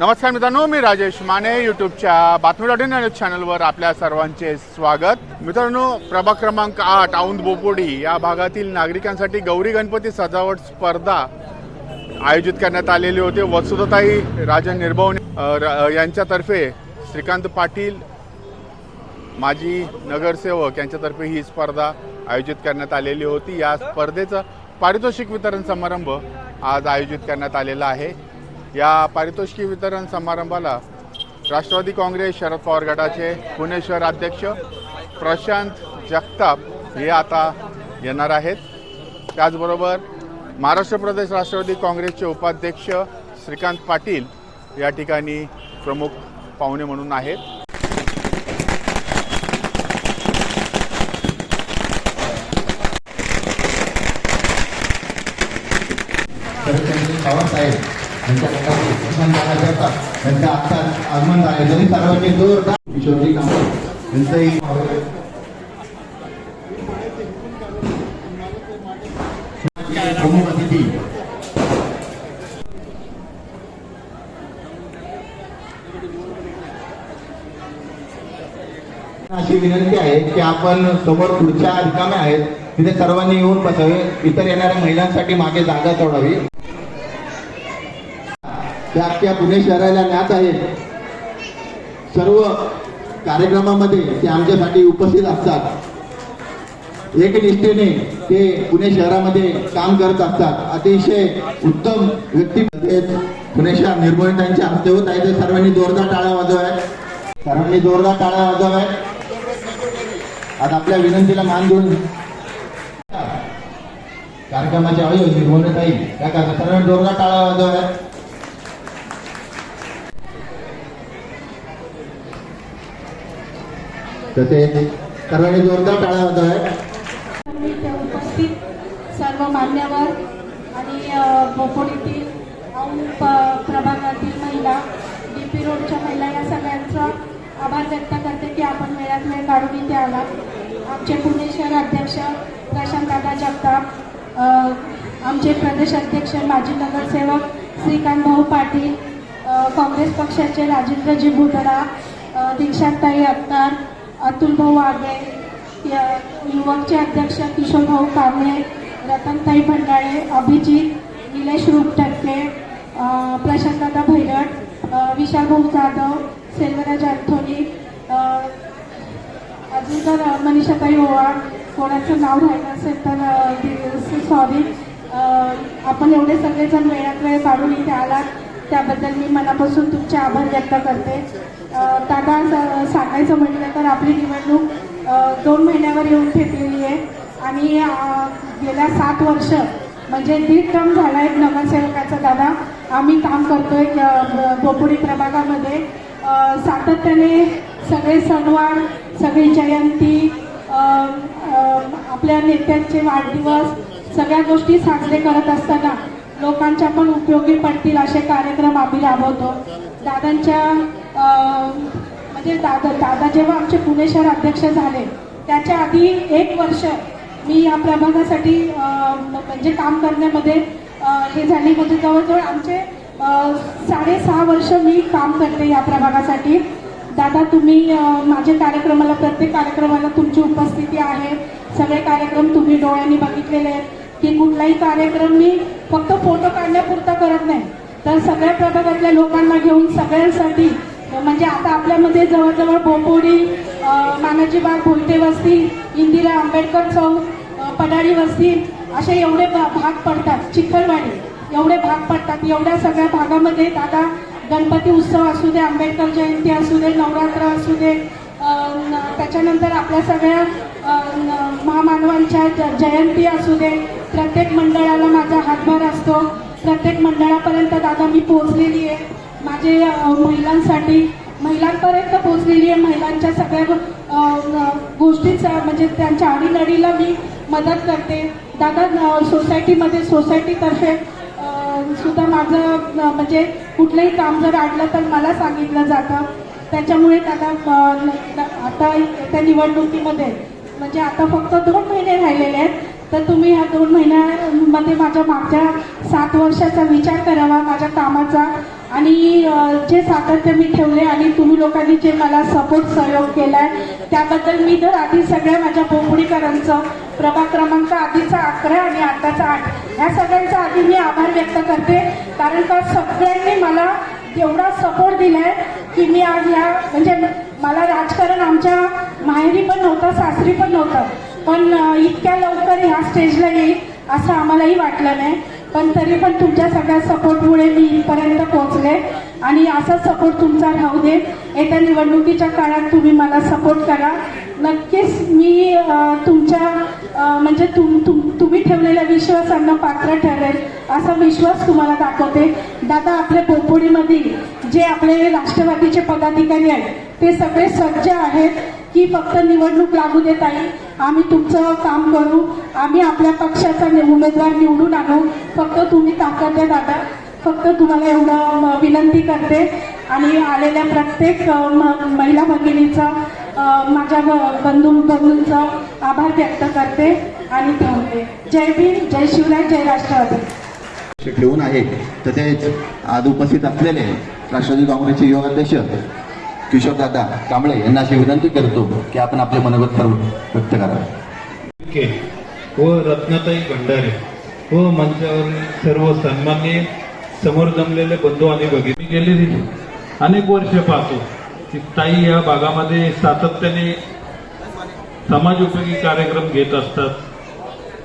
नमस्कार मित्रांनो मी राजेश माने यूट्यूबच्या बातमी डॉट इन न्यूज चॅनलवर आपल्या सर्वांचे स्वागत. मित्रांनो प्रभाग क्रमांक आठ औंध बोपोडी या भागातील नागरिकांसाठी गौरी गणपती सजावट स्पर्धा आयोजित करण्यात आलेली होती. वसुधताई राजन निर्भवणे र- यांच्यातर्फे श्रीकांत पाटील माजी नगरसेवक यांच्यातर्फे ही स्पर्धा आयोजित करण्यात आलेली होती. या स्पर्धेचं पारितोषिक वितरण समारंभ आज आयोजित करण्यात आलेला आहे. या पारितोषिक वितरण समारंभाला राष्ट्रवादी काँग्रेस शरद पवार गटाचे पुणे शहर अध्यक्ष प्रशांत जगताप हे आता येणार आहेत. त्याचबरोबर महाराष्ट्र प्रदेश राष्ट्रवादी काँग्रेसचे उपाध्यक्ष श्रीकांत पाटील या ठिकाणी प्रमुख पाहुणे म्हणून आहेत. बाबासाहेब पवार आगमन झाले तरी सर्वांनी जोरदार किशोरजी कांबळे यांचंही प्रमुख अतिथी अशी विनंती आहे की आपण समोर पुढच्या रिकाम्या आहेत तिथे सर्वांनी येऊन बसावे. इतर येणाऱ्या महिलांसाठी मागे जागा सोडावी. त्या अख्ख्या पुणे शहराला ज्ञात आहे. सर्व कार्यक्रमामध्ये ते आमच्यासाठी उपस्थित असतात. एकनिष्ठेने ते पुणे शहरामध्ये काम करत असतात. अतिशय उत्तम व्यक्ती आहेत. पुणे शहर निर्मोहितांच्या हस्ते होत आहे. ते सर्वांनी जोरदार टाळ्या वाजवाय सर्वांनी जोरदार टाळ्या वाजवाय आज आपल्या विनंतीला मान देऊन कार्यक्रमाचे आयोजन निर्मोहिताई त्या करतात सर्वांनी जोरदार टाळ्या वाजवाय तसेच सर्वांनी जोरदार टाळा होत आहे उपस्थित सर्व मान्यवर आणि बोपोडीतील प- प्रभागातील महिला डी पी रोडच्या महिला या सगळ्यांचा आभार व्यक्त करते की आपण वेळात वेळ काढून इथे आला आमचे पुणे शहर अध्यक्ष प्रशांत जगताप आमचे प्रदेश अध्यक्ष माजी नगरसेवक श्रीकांत भाऊ पाटील काँग्रेस पक्षाचे राजेंद्रजी भुतरा दीक्षाताई अत्तार अतुल भाऊ आगे या- युवकचे अध्यक्ष किशोरभाऊ कांबळे रतनताई भंडाळे अभिजित निलेश रूपटक्के अ, प्रशांतदादा भैरट विशालभाऊ विशाल भाऊ जाधव सेल्वराज अँथोनी अजून तर मनीषाताई ओवाळ कोणाचं नाव राहिलं असेल तर सॉरी आपण एवढे सगळेजण वेळात वेळ काढून इथे आलात. त्याबद्दल मी मनापासून तुमचे आभार व्यक्त करते. दादा सांगायचं म्हटलं तर आपली निवडणूक दोन महिन्यावर येऊन ठेपलेली आहे आणि गेल्या सात वर्ष म्हणजे दीड टर्म झाला आहे नगरसेवकाचा दादा. आम्ही काम करतोय आहे बोपुडी प्रभागामध्ये. सातत्याने सगळे सणवार सगळी जयंती आपल्या नेत्यांचे वाढदिवस सगळ्या गोष्टी साजरे करत असताना लोकांच्या पण उपयोगी पडतील असे कार्यक्रम आम्ही राबवतो. दादांच्या म्हणजे दादा दादा जेव्हा आमचे पुणे शहर अध्यक्ष झाले त्याच्या आधी एक वर्ष मी या प्रभागासाठी म्हणजे काम करण्यामध्ये हे झाली. म्हणजे जवळजवळ आमचे साडेसहा वर्ष मी काम करते या प्रभागासाठी. दादा तुम्ही माझ्या कार्यक्रमाला प्रत्येक कार्यक्रमाला तुमची उपस्थिती आहे. सगळे कार्यक्रम तुम्ही डोळ्यांनी बघितलेले आहेत. की कुठलाही कार्यक्रम मी फक्त फोटो काढण्यापुरता करत नाही. तर सगळ्या प्रभागातल्या लोकांना घेऊन सगळ्यांसाठी म्हणजे आता आपल्यामध्ये जवळजवळ बोपोडी मानाजी बाग भोलते वस्ती इंदिरा आंबेडकर चौक पडाळी वस्ती असे एवढे भाग पडतात. चिखलवाडी एवढे भाग पडतात. एवढ्या सगळ्या भागामध्ये दादा गणपती उत्सव असू दे आंबेडकर जयंती असू दे नवरात्र असू दे त्याच्यानंतर आपल्या सगळ्या न- महामानवांच्या ज- जयंती असू दे प्रत्येक मंडळाला माझा हातभार असतो. प्रत्येक मंडळापर्यंत दादा मी पोहोचलेली आहे. माझे महिलांसाठी महिलांपर्यंत पोहोचलेली आहे. महिलांच्या सगळ्या गोष्टीचा म्हणजे त्यांच्या आडीनडीला मी मदत करते. दादा सोसायटीमध्ये सोसायटीतर्फे सुद्धा माझं म्हणजे कुठलंही काम जर अडलं तर मला सांगितलं जातं. त्याच्यामुळे दादा आता त्या निवडणुकीमध्ये म्हणजे आता फक्त दोन महिने राहिलेले आहेत. तर तुम्ही ह्या दोन महिन्यामध्ये माझ्या मागच्या सात वर्षाचा विचार करावा माझ्या कामाचा. आणि जे सातत्य मी ठेवले आणि तुम्ही लोकांनी जे मला सपोर्ट सहयोग केलाय त्याबद्दल मी तर आधी सगळ्या माझ्या बोंबडीकरांचं प्रभाग क्रमांक आधीचा अकरा आणि आताचा आठ या सगळ्यांचा आधी मी आभार व्यक्त करते. कारण का सगळ्यांनी मला एवढा सपोर्ट दिलाय की मी आज ह्या म्हणजे मला राजकारण आमच्या माहेरी पण नव्हतं सासरी पण नव्हतं. पण इतक्या लवकर ह्या स्टेजला येईल असं आम्हालाही वाटलं नाही. पण तरी पण तुमच्या सगळ्या सपोर्टमुळे मी इथपर्यंत पोहोचले. आणि असा सपोर्ट तुमचा राहू दे. येत्या निवडणुकीच्या काळात तुम्ही मला सपोर्ट करा. नक्कीच मी तुमच्या म्हणजे तुम तुम तुम्ही ठेवलेल्या विश्वासांना पात्र ठरेल असा विश्वास तुम्हाला दाखवते. दादा आपल्या बोपोडीमधील जे आपले राष्ट्रवादीचे पदाधिकारी आहेत ते सगळे सज्ज आहेत की फक्त निवडणूक लागू देत आहे आम्ही तुमचं काम करू. आम्ही आपल्या पक्षाचा उमेदवार निवडून आणू. फक्त तुम्ही ताकद द्या दादा. फक्त तुम्हाला एवढं विनंती करते. आणि आलेल्या प्रत्येक म- महिला भगिनीचा माझ्या बंधू बंधूंचा आभार व्यक्त करते आणि थांबते. जय भीम जय शिवराय जय राष्ट्रवादी. ठेवून आहे. तसेच आज उपस्थित असलेले राष्ट्रवादी काँग्रेसचे युवा अध्यक्ष किशोरदादा कांबळे यांना अशी विनंती करतो की आपण आपले मनोगत सर्व व्यक्त करावे व हो रत्नाताई भंडारे व मंचावर सर्व सन्मान्य समोर जमलेले बंधू आणि भगिनी. मी गेली अनेक वर्ष पाहतो की ताई या भागामध्ये सातत्याने समाज उपयोगी कार्यक्रम घेत असतात.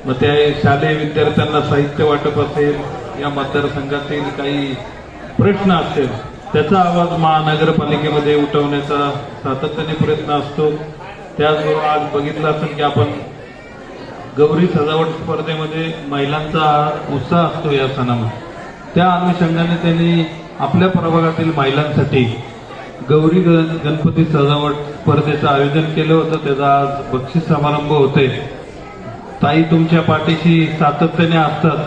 मग त्या शालेय विद्यार्थ्यांना साहित्य वाटप असेल या मतदारसंघातील काही प्रश्न असेल त्याचा आवाज महानगरपालिकेमध्ये उठवण्याचा सातत्याने प्रयत्न असतो. त्याचबरोबर आज बघितलं असेल की आपण गौरी सजावट स्पर्धेमध्ये महिलांचा उत्साह असतो या सणामध्ये त्या अनुषंगाने त्यांनी आपल्या प्रभागातील महिलांसाठी गौरी गण- गणपती सजावट स्पर्धेचं आयोजन केलं होतं. त्याचा आज बक्षीस समारंभ होते ताई तुमच्या पाठीशी सातत्याने असतात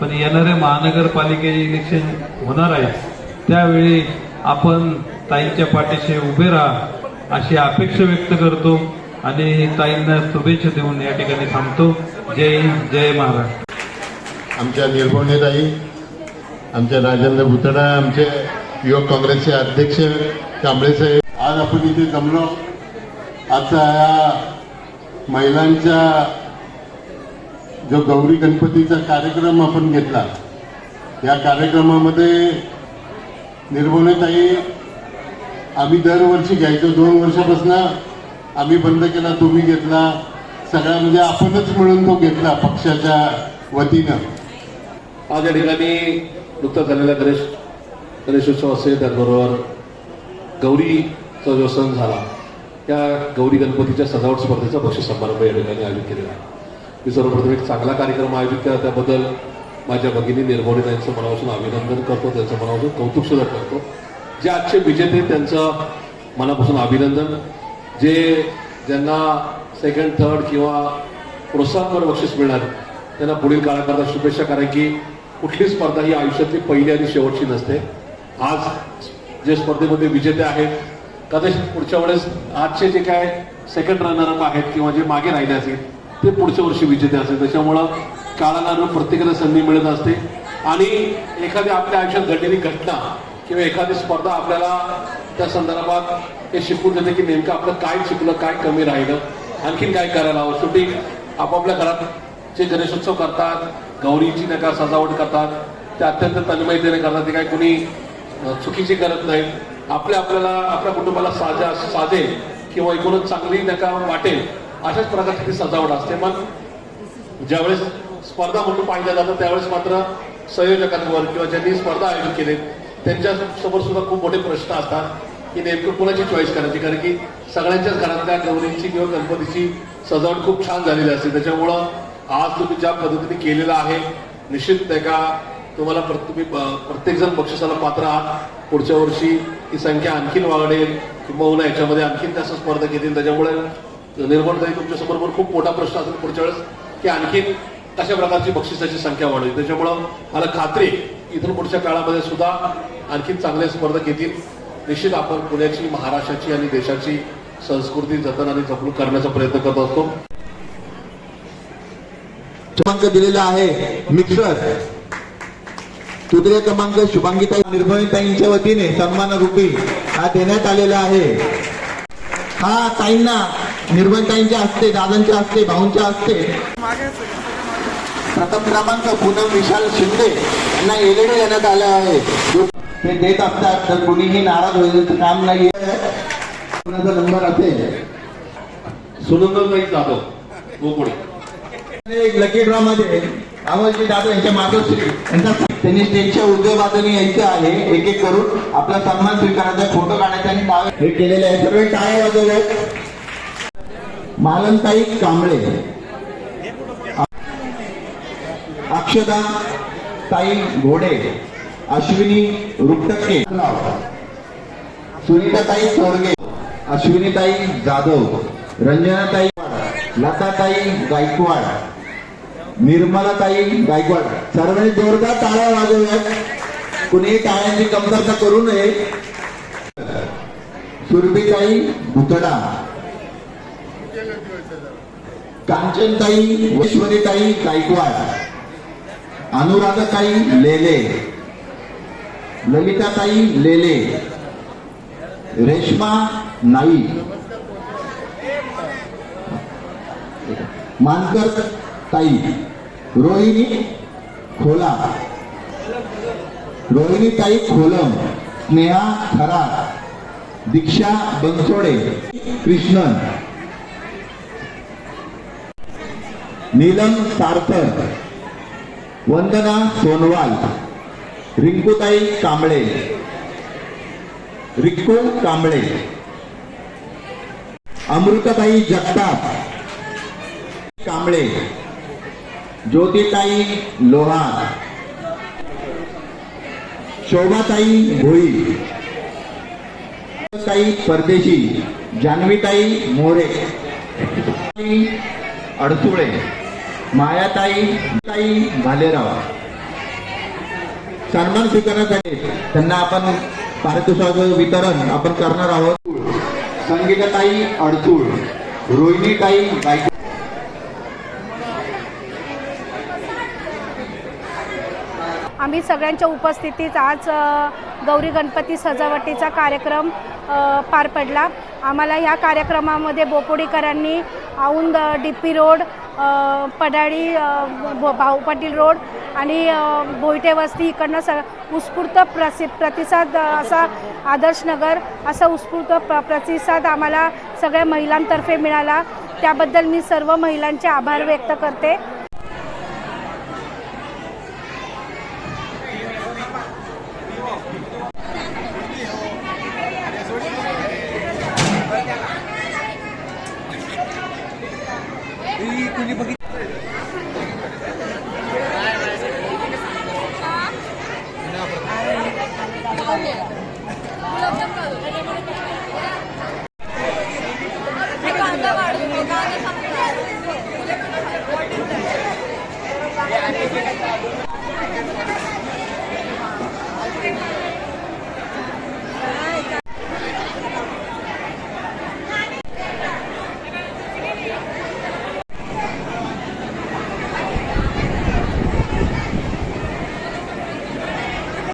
पण येणारे महानगरपालिके इलेक्शन होणार आहे. त्यावेळी आपण ताईंच्या पाठीशी उभे राहा अशी अपेक्षा व्यक्त करतो आणि ताईंना शुभेच्छा देऊन या ठिकाणी थांबतो. जय हिंद जय महाराष्ट्र. आमच्या निर्भवनेताई आमच्या राजेंद्र भुतडा आमचे युवक काँग्रेसचे अध्यक्ष कांबळे साहेब. आज आपण इथे जमलो. आजचा या महिलांच्या जो गौरी गणपतीचा कार्यक्रम आपण घेतला या कार्यक्रमामध्ये निर्भवनेताई आम्ही दरवर्षी घ्यायचो. दोन वर्षापासून आम्ही बंद केला तुम्ही घेतला. सगळ्या म्हणजे आपणच मिळून तो घेतला पक्षाच्या वतीनं. आज या ठिकाणी नुकताच झालेला गणेश गणेशोत्सव असेल त्याचबरोबर गौरीचा जो सण झाला त्या गौरी गणपतीच्या सजावट स्पर्धेचा बक्षीस समारंभ या ठिकाणी आयोजित केलेला आहे. मी सर्वप्रथम एक चांगला कार्यक्रम आयोजित केला त्याबद्दल माझ्या भगिनी निर्भवणी त्यांचं मनापासून अभिनंदन करतो त्यांचं मनापासून कौतुक सुद्धा करतो. जे आजचे विजेते त्यांचं मनापासून अभिनंदन. जे ज्यांना सेकंड थर्ड किंवा प्रोत्साहनपर बक्षीस मिळणार त्यांना पुढील काळाकरता शुभेच्छा कारण की कुठली स्पर्धा ही आयुष्यातली पहिली आणि शेवटची नसते. आज जे स्पर्धेमध्ये विजेते आहेत कदाचित पुढच्या वेळेस आजचे जे काय सेकंड रनरअप आहेत किंवा जे मागे राहिले असतील ते पुढच्या वर्षी विजेते असेल. त्याच्यामुळं काळानुरूप प्रत्येकाला संधी मिळत असते. आणि एखाद्या आपल्या आयुष्यात घडलेली घटना किंवा एखादी स्पर्धा आपल्याला त्या संदर्भात हे शिकून देते की नेमकं आपलं काय शिकलं काय कमी राहिलं आणखीन काय करायला हवं. शेवटी आपापल्या घरात जे गणेशोत्सव करतात गौरीची नका सजावट करतात ते अत्यंत तन्मयतेने करतात ते काय कुणी चुकीची करत नाही. आपल्या आपल्याला आपल्या कुटुंबाला साजा साजे किंवा एकूणच चांगली नका वाटेल अशाच प्रकारची ती सजावट असते. मग ज्यावेळेस स्पर्धा म्हणून पाहिल्या जातं. त्यावेळेस मात्र संयोजकांवर किंवा ज्यांनी स्पर्धा आयोजित केले त्यांच्यासमोर सुद्धा खूप मोठे प्रश्न असतात की नेमकं कोणाची चॉईस करायची? कारण की सगळ्यांच्याच घरातल्या गौरींची किंवा गणपतीची सजावट खूप छान झालेली असते. त्याच्यामुळं आज तुम्ही ज्या पद्धतीने केलेलं आहे निश्चित आहे का तुम्हाला तुम्ही प्रत्येकजण बक्षिसाला पात्र आहात. पुढच्या वर्षी ही संख्या आणखीन वाढेल किंवा याच्यामध्ये आणखीन जास्त स्पर्धा घेतील. त्याच्यामुळे निर्माण तुमच्यासमोर पण खूप मोठा प्रश्न असेल पुढच्या वेळेस की आणखीन कशा प्रकारची बक्षिसाची संख्या वाढेल त्याच्यामुळं मला खात्री इथून पुढच्या काळामध्ये सुद्धा आणखीन चांगल्या स्पर्धा घेतील निश्चित आपण पुण्याची महाराष्ट्राची आणि देशाची संस्कृती जतन आणि जपणूक करण्याचा प्रयत्न करत असतो. क्रमांक दिलेला आहे मिक्सर. तृतीय क्रमांक शुभांगीताई निर्भयताईंच्या वतीने सन्मान रूपी हा देण्यात आलेला आहे. हा ताईंना निर्भयताईंच्या हस्ते दादांच्या हस्ते भाऊंच्या हस्ते. प्रथम क्रमांक पूनम विशाल शिंदे यांना एलईडी देण्यात आला आहे. ते देत असतात तर कुणीही नाराज होण्याचं काम नाही कुणाचा नंबर असेल? सुनंदनताई जाधव एक लकी ड्रॉ मध्ये अमोलजी जाधव यांच्या मातोश्री यांचा त्यांनी स्टेजच्या उजव्या बाजूने यायचं आहे एक एक करून आपला सन्मान स्वीकारायचा फोटो काढायचा आणि टाळ हे केलेले आहे सर्व टाळ्या वाजवल्या मालनताई कांबळे. अक्षदा ताई घोडे अश्विनी रुपटके. सुनीताताई चोरगे अश्विनीताई जाधव रंजनाताई लताताई गायकवाड निर्मलाताई गायकवाड. सर्वांनी जोरदार टाळ्या वाजवल्यात कुणी टाळ्यांची कमतरता करू नये. सुरभीताई भुतडा कांचनताई ईश्वरीताई गायकवाड. अनुराधाताई लेले ललिताताई लेले रेश्मा नाईक मानकर ताई रोहिणी खोला रोहिणी ताई खोलम स्नेहा खरात दीक्षा बनसोडे कृष्णन नीलम सार्थक वंदना सोनवाल रिंकूताई कांबळे रिक्कू कांबळे अमृतताई जगताप कांबळे ज्योतिताई लोहार शोभाताई भोई ताई परदेशी जान्हवीताई मोरे अडसुळे मायाताई ताई भालेराव. सन्मान स्वीकारण्यासाठी त्यांना आपण पारितोषिक वितरण आपण करणार आहोत. संगीताताई अडसूळ रोहिणीताई गायक आम्ही सगळ्यांच्या उपस्थितीत आज गौरी गणपती सजावटीचा कार्यक्रम पार पडला. आम्हाला ह्या कार्यक्रमामध्ये बोपोडीकरांनी Aundh D P road Padali Bhau Patil road आणि बोयटे वस्ती इकडनं स उत्स्फूर्त प्रसि प्रतिसाद असा आदर्श नगर असा उत्स्फूर्त प्र प्रतिसाद आम्हाला सगळ्या महिलांतर्फे मिळाला. त्याबद्दल मी सर्व महिलांचे आभार व्यक्त करते.